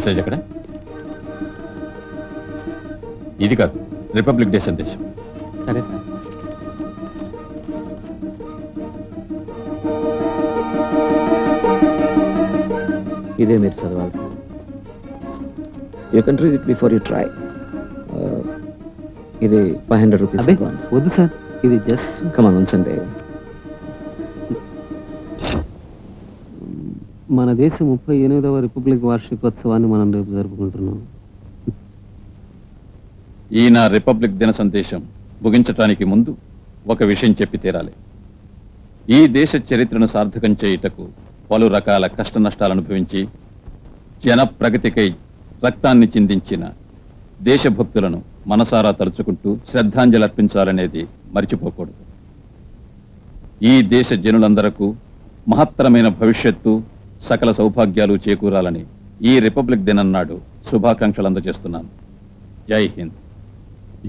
Message ఎక్కడ? ఇది కాదు రిపబ్లిక్ డే సందేశం. సరే సార్. ఇదే మీరు చదవాల్సింది. You can read it before you try ఇది ఫైవ్ హండ్రెడ్ రూపీస్ వద్దు సార్. ఇది జస్ట్ కమాన్ ఉంచండి. మన దేశ ముప్పై ఎనిమిదవ రిపబ్లిక్ వార్షికోత్సవాన్ని మనం రేపు జరుపుకుంటున్నాం. ఈ నా రిపబ్లిక్ దిన సందేశం ముగించటానికి ముందు ఒక విషయం చెప్పి తీరాలి. ఈ దేశ చరిత్రను సార్థకం చేయుటకు పలు రకాల కష్ట నష్టాలు అనుభవించి జన ప్రగతికై రక్తాన్ని చిందించిన దేశభక్తులను మనసారా తలుచుకుంటూ శ్రద్ధాంజలి అర్పించాలనేది మర్చిపోకూడదు. ఈ దేశ జనులందరకు మహత్తరమైన భవిష్యత్తు సకల సౌభాగ్యాలు చేకూరాలని ఈ రిపబ్లిక్ దినం నాడు శుభాకాంక్షలు అందజేస్తున్నాను. జై హింద్.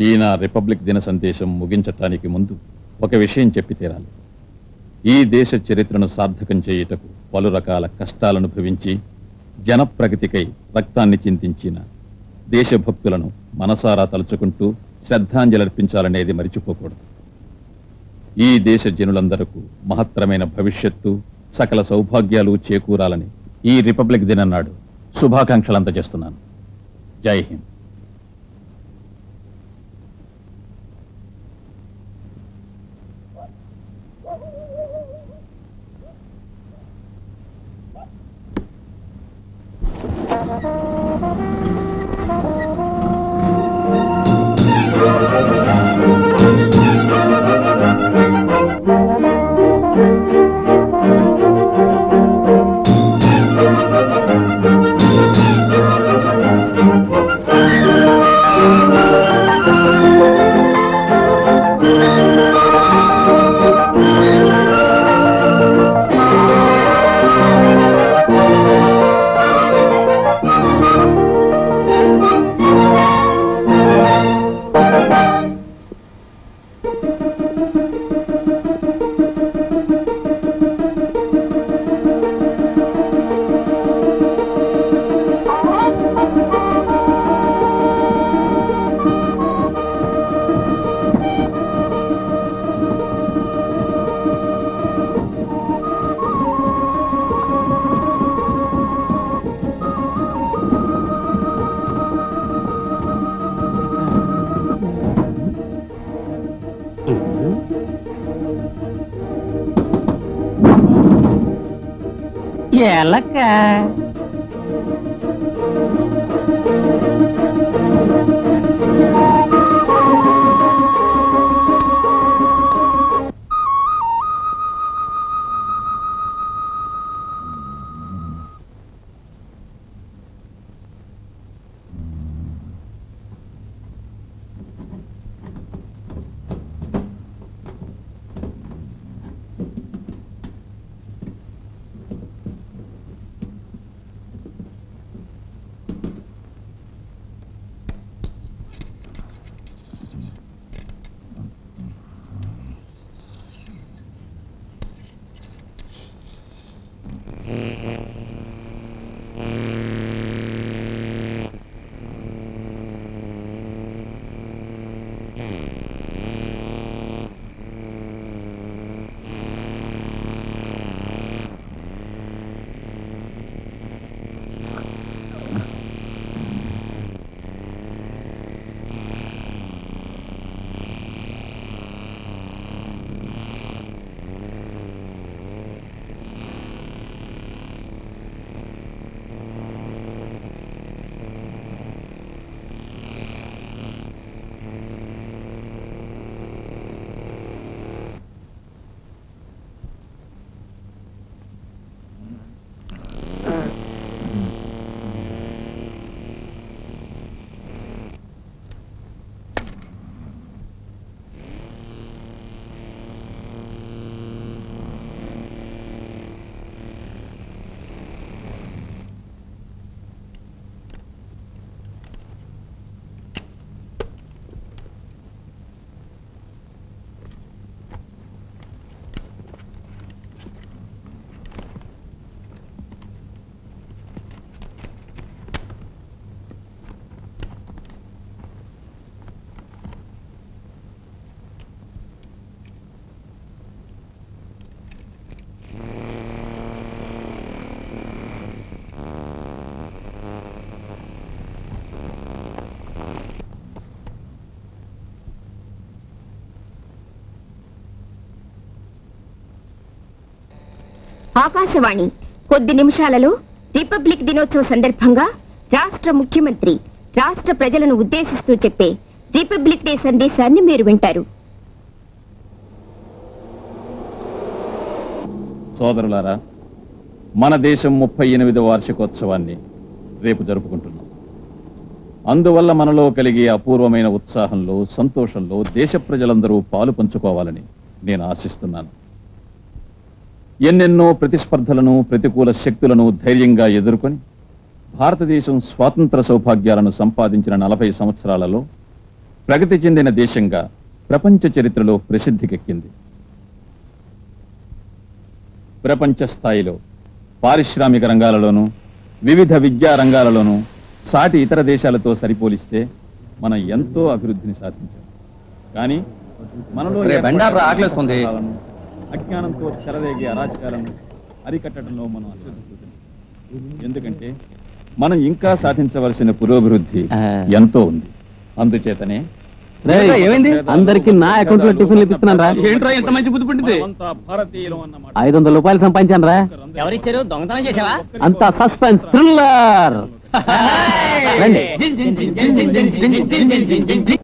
ఈయన రిపబ్లిక్ దిన సందేశం ముగించటానికి ముందు ఒక విషయం చెప్పి తీరాలి. ఈ దేశ చరిత్రను సార్థకం చేయుటకు పలు రకాల కష్టాలను భవించి జనప్రగతికై రక్తాన్ని చింతించిన దేశభక్తులను మనసారా తలుచుకుంటూ శ్రద్ధాంజలర్పించాలనేది మరిచిపోకూడదు. ఈ దేశ జనులందరకు మహత్తరమైన భవిష్యత్తు సకల సౌభాగ్యాలు చేకూరాలని ఈ రిపబ్లిక్ దినన్నాడు నాడు శుభాకాంక్షలు అందజేస్తున్నాను జై హింద్. Nhà! ఆకాశవాణి. కొద్ది నిమిషాలలో రిపబ్లిక్ దినోత్సవ సందర్భంగా రాష్ట్ర ముఖ్యమంత్రి రాష్ట్ర ప్రజలను ఉద్దేశిస్తూ చెప్పే రిపబ్లిక్ డే సందేశాన్ని మీరు వింటారు. సోదరులారా మన దేశం ముప్పై ఎనిమిదవ వార్షికోత్సవాన్ని రేపు జరుపుకుంటున్నాం. అందువల్ల మనలో కలిగే అపూర్వమైన ఉత్సాహంలో సంతోషంలో దేశ ప్రజలందరూ పాలు పంచుకోవాలని నేను ఆశిస్తున్నాను. ఎన్నెన్నో ప్రతిస్పర్ధలను ప్రతికూల శక్తులను ధైర్యంగా ఎదుర్కొని భారతదేశం స్వాతంత్ర సౌభాగ్యాలను సంపాదించిన నలభై సంవత్సరాలలో ప్రగతి చెందిన దేశంగా ప్రపంచ చరిత్రలో ప్రసిద్ధికెక్కింది. ప్రపంచ స్థాయిలో పారిశ్రామిక రంగాలలోనూ వివిధ విద్యా రంగాలలోనూ సాటి ఇతర దేశాలతో సరిపోలిస్తే మనం ఎంతో అభివృద్ధిని సాధించాం. కానీ మనలో అజ్ఞానంతో చెలరేగే అరాచకాలను అరికట్టడంలో మనం అశ్రద్ధ ఎందుకంటే మనం ఇంకా సాధించవలసిన పురోభివృద్ధి. ఎంతో ఉంది అందుచేతనే? అందరికి నా అకౌంట్లో టిఫిన్లు ఇప్పిస్తున్నాను రా ఏంట్రా ఇంత మంచి బుద్ధి పుట్టింది మనమంతా భారతీయులం అన్నమాట ఐదు వందల రూపాయలు సంపాదించాను రా ఎవరిచ్చారు దొంగతనం చేసావా అంతా సస్పెన్స్ థ్రిల్లర్ రండి